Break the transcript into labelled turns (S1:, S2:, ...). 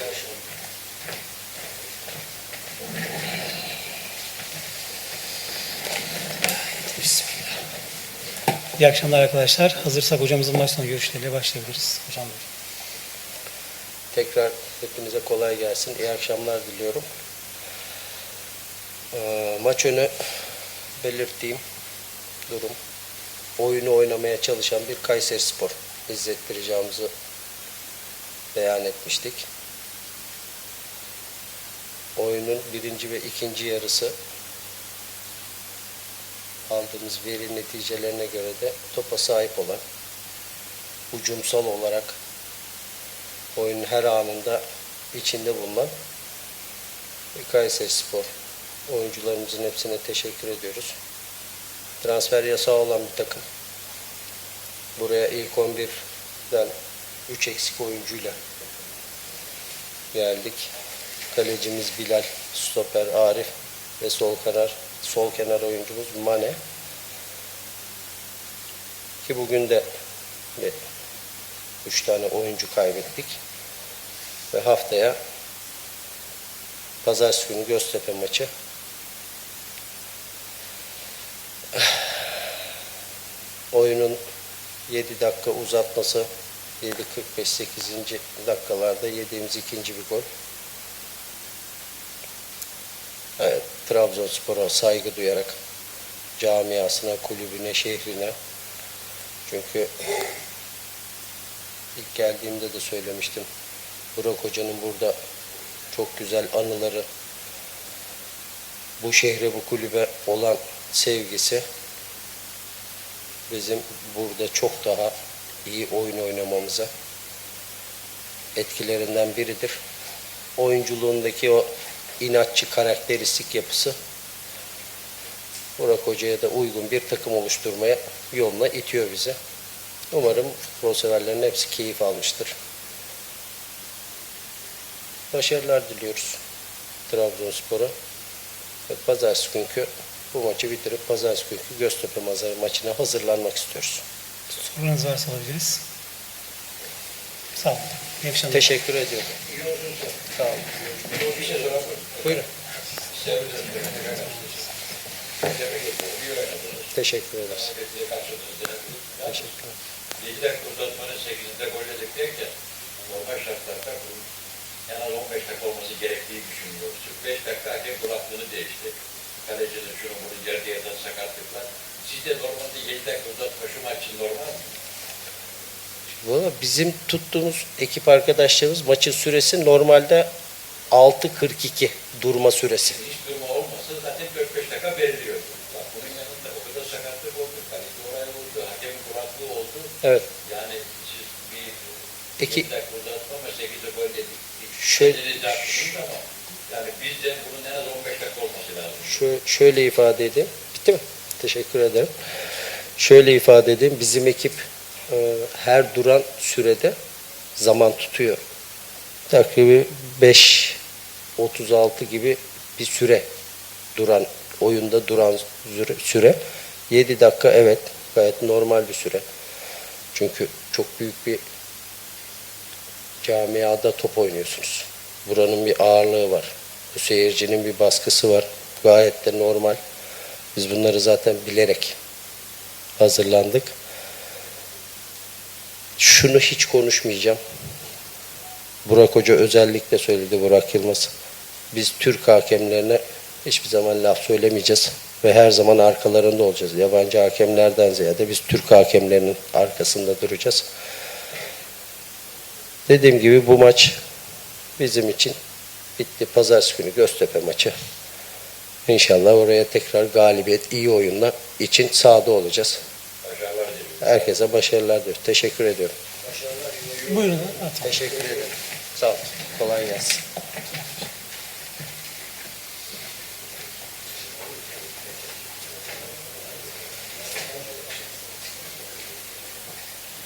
S1: Görüşürüz.
S2: Bismillah. İyi akşamlar arkadaşlar. Hazırsak hocamızın maç sonu görüşleriyle başlayabiliriz. Hocam buyurun.
S1: Tekrar hepinize kolay gelsin. İyi akşamlar diliyorum. Ee, maç önü belirttiğim durum oyunu oynamaya çalışan bir Kayseri Spor izlettireceğimizi beyan etmiştik. Oyunun birinci ve ikinci yarısı aldığımız veri neticelerine göre de topa sahip olan hücumsal olarak oyunun her anında içinde bulunan Kayseri Spor. Oyuncularımızın hepsine teşekkür ediyoruz. Transfer yasağı olan bir takım. Buraya ilk 11'den 3 eksik oyuncuyla geldik. Kalecimiz Bilal, stoper Arif ve sol kenar sol kenar oyuncumuz Mane. Ki bugün de bir 3 tane oyuncu kaybettik. Ve haftaya Pazartesi günü Göztepe maçı. Oyunun 7 dakika uzatması 7.45-8. dakikalarda yediğimiz ikinci bir gol. Evet, Trabzonspor'a saygı duyarak camiasına, kulübüne, şehrine çünkü ilk geldiğimde de söylemiştim. Burak Hoca'nın burada çok güzel anıları, bu şehre, bu kulübe olan sevgisi bizim burada çok daha iyi oyun oynamamıza etkilerinden biridir. Oyunculuğundaki o inatçı karakteristik yapısı Burak Hoca'ya da uygun bir takım oluşturmaya yoluna itiyor bize. Umarım futbol severlerin hepsi keyif almıştır. Başarılar diliyoruz Trabzonspor'a. Ve pazartesi günkü bu maçı bitirip pazartesi günkü Göztepe Mazarı maçına hazırlanmak istiyoruz.
S2: Sorularınız varsa alabiliriz. Sağ olun. İyi akşamlar.
S1: Teşekkür ediyorum. Sağ olun. Buyurun. Teşekkür ederiz. Teşekkür ederim.
S3: 7 dakika uzatmanın 8'inde gol yedik derken normal şartlarda bunun en az 15 dakika olması gerektiği düşünüyoruz. 5 dakika hakem kulaklığını değişti. Kalecinin şunu bunu yerde yatan sakatlıklar. Sizce normalde 7 dakika uzatma şu maç için normal mi?
S1: Valla bizim tuttuğumuz ekip arkadaşlarımız maçın süresi normalde 6.42 durma süresi.
S3: Hiç durma olmasa zaten 4-5 dakika veriliyordu. Bak bunun yanında o kadar sakatlık oldu, kaleci oraya vurdu, hakemin kulaklığı oldu.
S1: Evet.
S3: Yani siz bir
S1: Peki-
S3: 7 dakika uzatma ama 8'de gol yedik.
S1: Şöyle-
S3: yani bizden bunun en az 15 dakika olması lazım.
S1: Şö- şöyle ifade edeyim. Bitti mi? Teşekkür ederim. Şöyle ifade edeyim. Bizim ekip e, her duran sürede zaman tutuyor. Takribi 5.36 gibi bir süre duran oyunda duran süre, süre. 7 dakika evet gayet normal bir süre. Çünkü çok büyük bir camiada top oynuyorsunuz. Buranın bir ağırlığı var. Bu seyircinin bir baskısı var. Gayet de normal. Biz bunları zaten bilerek hazırlandık. Şunu hiç konuşmayacağım. Burak Hoca özellikle söyledi Burak Yılmaz. Biz Türk hakemlerine hiçbir zaman laf söylemeyeceğiz ve her zaman arkalarında olacağız. Yabancı hakemlerden ziyade biz Türk hakemlerinin arkasında duracağız. Dediğim gibi bu maç bizim için bitti. Pazartesi günü Göztepe maçı. İnşallah oraya tekrar galibiyet, iyi oyunla için sahada olacağız.
S3: Başarılar.
S1: Herkese başarılar diliyorum. Teşekkür ediyorum.
S2: Buyurun. At.
S1: Teşekkür ederim. Sağ olun. Kolay gelsin.